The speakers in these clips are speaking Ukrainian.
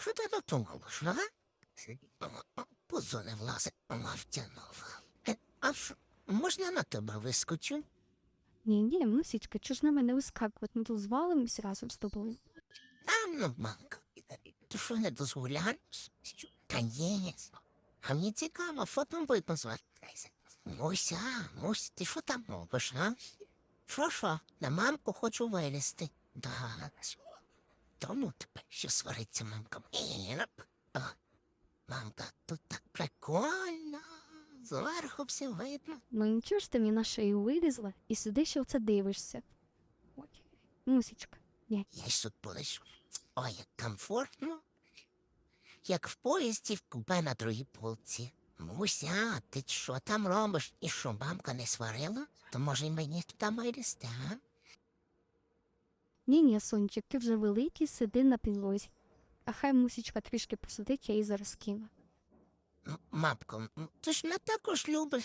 Що ти думаєш, а? Позо не влазить, вона втягнула. Е, А що, можна на тебе вискочу? Ні, ні, мусічка, чого ж на мене вискакувати? Ми тут звалимось разом з тобою. А ну, мамка, ти що не дозволяєш? Та ні. А мені цікаво, фото буде позвати. Муся, Мусь, ти що там робиш, а? Що, що? На мамку хочу вилізти. Да. Тому тебе ще свариться мамка. О, Мамка, тут так прикольно. Зверху все видно. Ну нічого ж ти мені на шию вилізла і сюди ще оце дивишся. Ой, мусічка, ні. Я ж тут полежу. Ой, як комфортно. Як в поїзді в купе на другій полці. Муся, ти що там робиш? І що, мамка не сварила? То може й мені туди вилізти, а? Ні, ні, сончик, ти вже великий, сиди на підлозі. А хай мусічка трішки посидить, я її зараз кину. Мамко, ти ж не також любиш.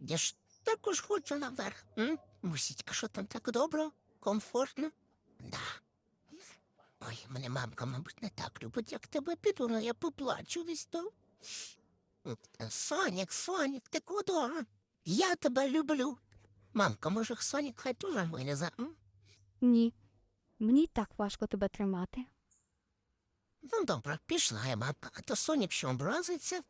Я ж також хочу наверх. М? Мусічка, що там так добре? Комфортно? Да. Ой, мене мамка, мабуть, не так любить, як тебе піду, але я поплачу весь то. М, Сонік, Сонік, ти куди? Я тебе люблю. Мамка, може, Сонік хай теж вилізе? м? Ні. Мені так важко тебе тримати. Ну, добре, пішла мамка, а то Сонік що образиться.